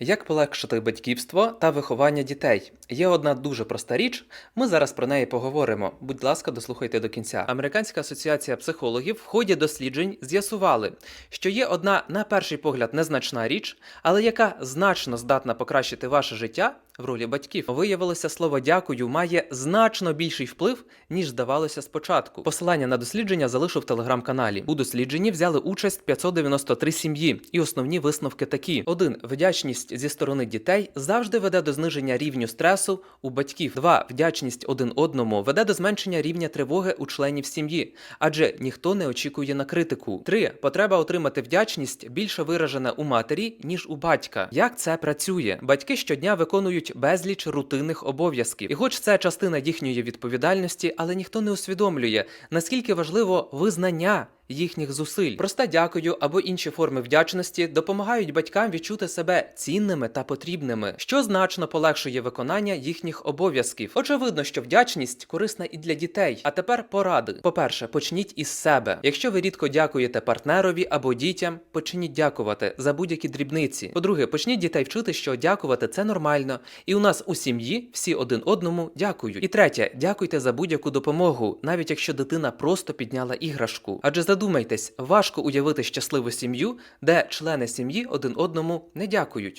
Як полегшити батьківство та виховання дітей? Є одна дуже проста річ. Ми зараз про неї поговоримо. Будь ласка, дослухайте до кінця. Американська асоціація психологів в ході досліджень з'ясували, що є одна на перший погляд незначна річ, але яка значно здатна покращити ваше життя в ролі батьків. Виявилося, слово дякую має значно більший вплив, ніж здавалося спочатку. Посилання на дослідження залишу в телеграм-каналі. У дослідженні взяли участь 593 сім'ї, і основні висновки такі: 1. Вдячність зі сторони дітей завжди веде до зниження рівню стресу у батьків. 2. Вдячність один одному веде до зменшення рівня тривоги у членів сім'ї, адже ніхто не очікує на критику. 3. Потреба отримати вдячність більше виражена у матері, ніж у батька. Як це працює? Батьки щодня виконують безліч рутинних обов'язків, і хоч це частина їхньої відповідальності, але ніхто не усвідомлює, наскільки важливо визнання. Їхніх зусиль, просто дякую або інші форми вдячності допомагають батькам відчути себе цінними та потрібними, що значно полегшує виконання їхніх обов'язків. Очевидно, що вдячність корисна і для дітей. А тепер поради. По-перше, почніть із себе. Якщо ви рідко дякуєте партнерові або дітям, почніть дякувати за будь-які дрібниці. По-друге, почніть дітей вчити, що дякувати це нормально, і у нас у сім'ї всі один одному дякують. І третє, дякуйте за будь-яку допомогу, навіть якщо дитина просто підняла іграшку. Адже задумайтесь, важко уявити щасливу сім'ю, де члени сім'ї один одному не дякують.